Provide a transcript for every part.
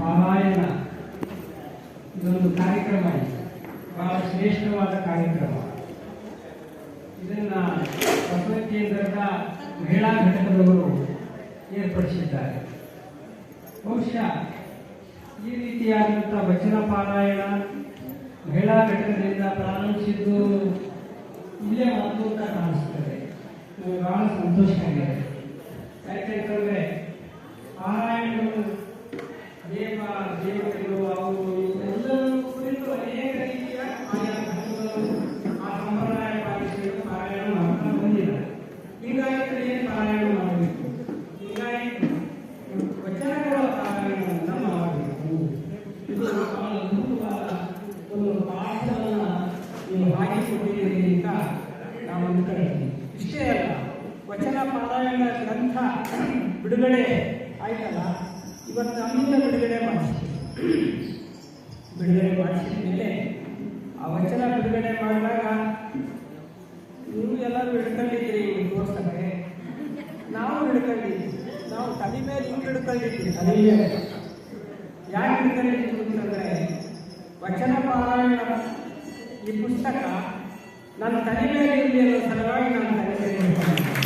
ಪಾರಾಯಣ. ಇದೊಂದು ಕಾರ್ಯಕ್ರಮ ಇದೆ. ಬಹಳ ಶ್ರೇಷ್ಠವಾದ ಕಾರ್ಯಕ್ರಮ. ಇದನ್ನ ಬಸವ ಕೇಂದ್ರದ ಮಹಿಳಾ ಘಟಕದವರು ಏರ್ಪಡಿಸಿದ್ದಾರೆ. ಬಹುಶಃ ಈ ರೀತಿಯಾದಂಥ ವಚನ ಪಾರಾಯಣ ಮಹಿಳಾ ಘಟಕದಿಂದ ಪ್ರಾರಂಭಿಸಿದ್ದು ಇಲ್ಲೇ ಮಾತು ಅಂತ ಕಾಣಿಸ್ತದೆ. ಬಹಳ ಸಂತೋಷ ಆಗಿದೆ. ಯಾಕೆಂತಂದ್ರೆ ವಚನ ಪಾರಾಯಣ ಗ್ರಂಥ ಬಿಡುಗಡೆ ಆಯ್ತಲ್ಲ? ಇವತ್ತು ನಮ್ಮಿಂದ ಬಿಡುಗಡೆ ಮಾಡಿಸ್ತೀವಿ ಬಿಡುಗಡೆ ಮಾಡಿಸಿದ ಮೇಲೆ ಆ ವಚನ ಬಿಡುಗಡೆ ಮಾಡಿದಾಗ ನೀವು ಎಲ್ಲರೂ ಹಿಡ್ಕೊಂಡಿದ್ದೀರಿ ತೋರಿಸ್ತಾರೆ ನಾವು ಹಿಡ್ಕೊಂಡಿದ್ದೀವಿ. ನಾವು ತಲೆ ಮೇಲೆ ಹಿಂಗೆ ಹಿಡ್ಕೊಂಡಿದ್ದೀವಿ ತಲೆ ಮೇಲೆ. ಯಾಕೆ ಹಿಡ್ಕೊಂಡಿದ್ದೀವಿ ಅಂತಂದರೆ ವಚನ ಪಾರಾಯಣ ಈ ಪುಸ್ತಕ ನನ್ನ ತಲೆ ಮೇಲೆ ಇರಲಿ ಅನ್ನೋ ಸಲುವಾಗಿ ನಾನು ತಲೆ ಮೇಲೆ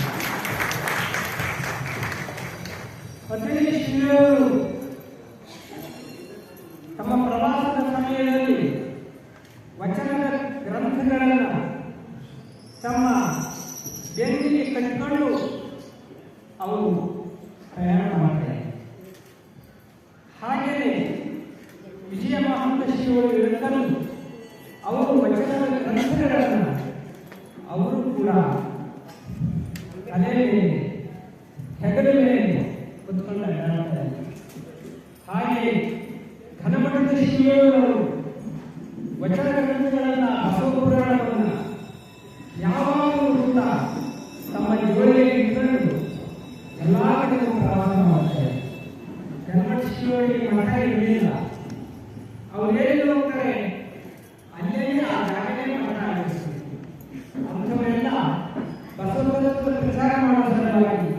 ತಮ್ಮ ಪ್ರವಾಸದ ಸಮಯದಲ್ಲಿ ವಚನದ ಗ್ರಂಥಗಳನ್ನು ತಮ್ಮ ಬೆನ್ನಿಗೆ ಕಟ್ಟಿಕೊಂಡು ಅವರು ಪ್ರಯಾಣ ಮಾಡ್ತಾರೆ ಹಾಗೆಯೇ ವಿಜಯ ಮಹಾಂತ ಶಿವರು ಇಳಕಲು ಅವರು ವಚನದ ಗ್ರಂಥಗಳನ್ನು ಅವರು ಕೂಡ ಅದೇ ಹೆಗಲ ಮೇಲೆ ಹಾಗೆ ಘನಮಠದ ಶ್ರೀಗಳು ವಚನ ಗ್ರಂಥಗಳನ್ನ ಬಸವ ಪುರಾಣವನ್ನ ಯಾವಾಗಲೂ ಕೂಡ ತಮ್ಮ ಜೋಳಿಯಲ್ಲಿ ಇಟ್ಕೊಂಡು ಎಲ್ಲ ಕಡೆ ಪ್ರವಾಸ ಮಾಡ್ತಾರೆ. ಘನಮಠ ಶ್ರೀಗಳಿಗೆ ಮಠ ಇರಲಿಲ್ಲ. ಅವ್ರು ಹೇಳಿದ್ರು ಹೋಗ್ತಾರೆ ಅಲ್ಲೇ ಆ ಜಾಗದಲ್ಲಿ ಮಠ ಆಗಿರ್ತಾರೆ ಅಂಥವರೆಲ್ಲ ಬಸವತತ್ವ ಪ್ರಚಾರ ಮಾಡುವ ಸಲುವಾಗಿ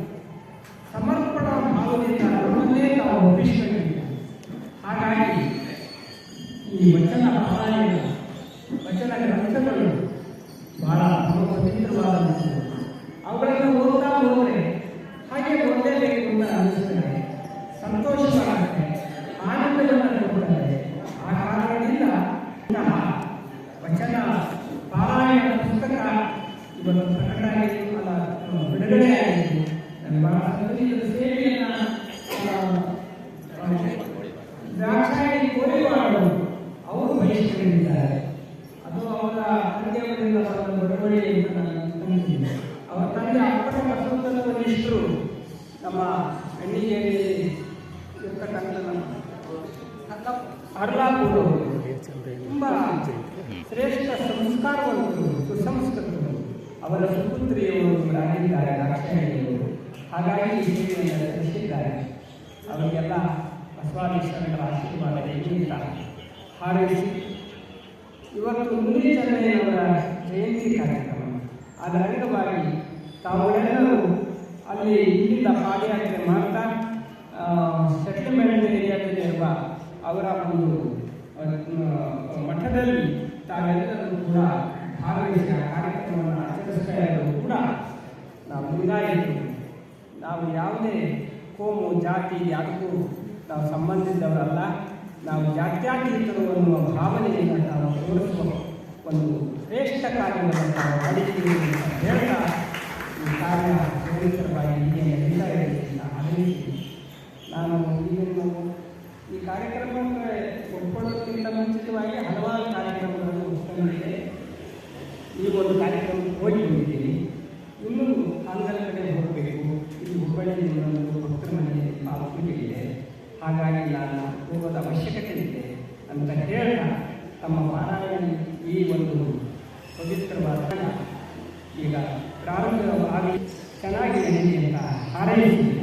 ಸಮರ್ಪಣಾ ಭಾವದಿಂದ ನಮ್ಮನ್ನೇ ತಾವು ಒಪ್ಪಿಸಿಕೊಂಡಿದ್ದಾರೆ ಹಾಗಾಗಿ ಈ ವಚನ ಪಾರಾಯಣ ವಚನ ಗ್ರಂಥಗಳು ಬಹಳ ಪವಿತ್ರವಾದಂಥವು ಅವುಗಳನ್ನು ಓದ್ತಾ ಹೋದರೆ ಹಾಗೆ ಓದಲೇಬೇಕು ಅಂತ ಅನಿಸ್ತದೆ ಸಂತೋಷವಾಗುತ್ತೆ ಆನಂದವನ್ನು ಕೊಡುತ್ತದೆ ಆ ಕಾರಣದಿಂದ ಇಂತಹ ವಚನ ಪಾರಾಯಣ ಪುಸ್ತಕ ಇವತ್ತು ಪ್ರಕಟ ಆಗಿದ್ದು ಅಲ್ಲ ಬಿಡುಗಡೆ ಆಗಿದೆ ಬಹಳ ಸಂತೋಷ ಇದರ ಸೇವೆಯನ್ನ ಆ, ದ್ರಾಕ್ಷಾಯಣಿ ಕೋರಿವಾಡರು ಅವರು ಬಯಸಿಕೊಂಡಿದ್ದಾರೆ ಅದು ಅವರ ತಂದೆಯವರಿಂದ ಬಡವಳಿ ನಂಬಿದ್ದೀನಿ ಅವರ ತಂದೆ ಅಪ್ಪಟ ನಮ್ಮ ನಿಷ್ಠರು ನಮ್ಮ ಹಳ್ಳಿಯಲ್ಲಿ ಇರ್ತಕ್ಕಂಥ ಅರ್ಲಾಪುರ ತುಂಬ ಶ್ರೇಷ್ಠ ಸಂಸ್ಕಾರವಂತರು ಸುಸಂಸ್ಕೃತರು ಅವರ ಸುಪುತ್ರಿಯವರು ಆಗಿದ್ದಾರೆ ದಾಕ್ಷಾಯಣಿಯವರು ಹಾಗಾಗಿ ಸೇವೆಯನ್ನು ಸಲ್ಲಿಸಿದ್ದಾರೆ ಅವರಿಗೆಲ್ಲ ಬಸವಾದೀಶ್ವರಗಳ ಆಶೀರ್ವಾದ ಅಂತ. ಹಾರೈಸಿ ಇವತ್ತು ಮುನಿ ಚಂದ್ರಯ್ಯನವರ ಜಯಂತಿ ಕಾರ್ಯಕ್ರಮ. ಅದರ ಅಂಗವಾಗಿ ತಾವೆಲ್ಲರೂ ಅಲ್ಲಿ ಇಲ್ಲಿಂದ ಪಾದಯಾತ್ರೆ ಮಾಡ್ತಾ ಸೆಟಲ್ಮೆಂಟ್ ಏರಿಯಾದಲ್ಲಿರುವ ಅವರ ಒಂದು ಮಠದಲ್ಲಿ ತಾವೆಲ್ಲರೂ ಕೂಡ ಭಾಗವಹಿಸಿ ಆ ಕಾರ್ಯಕ್ರಮವನ್ನು ಆಚರಿಸ್ತಾ ಇರೋದು ಕೂಡ ನಾವು ಲಿಂಗಾಯತರು ನಾವು ಯಾವುದೇ ಕೋಮು ಜಾತಿ ಯಾವುದಕ್ಕೂ ನಾವು ಸಂಬಂಧಿಸಿದವರಲ್ಲ ನಾವು ಜಾತ್ಯಾತೀತರು ಅನ್ನುವ ಭಾವನೆಯನ್ನು ನಾವು ತೋರಿಸುವ ಒಂದು ಶ್ರೇಷ್ಠ ಕಾರ್ಯವನ್ನು ನಾವು ಮಾಡಿದ್ದೀವಿ ಅಂತ ಹೇಳ್ತಾ ಈ ಕಾರ್ಯ ಪವಿತ್ರವಾಗಿ ಹೀಗೆ ನಡೀತಾ ಇದೆ ಅಂತ ಹಾರೈಸಿ ನಾನು ಇದನ್ನು ಈ ಕಾರ್ಯಕ್ರಮಕ್ಕೆ ಒಪ್ಕೊಳ್ಳೋದಕ್ಕಿಂತ ಮುಂಚಿತವಾಗಿ ಹಲವಾರು ಕಾರ್ಯಕ್ರಮಗಳನ್ನು ಒಪ್ಕೊಂಡಿದೆ ಈ ಒಂದು ಕಾರ್ಯಕ್ರಮಕ್ಕೆ ಹೋಗಿ ಬಂದಿದ್ದೀನಿ. ಇನ್ನೂ ಆಂಧ್ರ ಕಡೆ ಹೋಗಬೇಕು. ಇಲ್ಲಿ ಹುಬ್ಬಳ್ಳಿಯಲ್ಲಿ ಒಂದು ಭಕ್ತರ ಮನೆ ಇದೆ. ಹಾಗಾಗಿ ನಾನು ಹೋಗೋದ ಅವಶ್ಯಕತೆ ಇದೆ ಅಂತ ಹೇಳ್ತಾ ತಮ್ಮ ಪಾರಾಯಣ ಈ ಒಂದು ಪವಿತ್ರವಾದ ಈಗ ಪ್ರಾರಂಭವಾಗಿ ಚೆನ್ನಾಗಿ ಅಂತ ಹಾರೈಸಿ.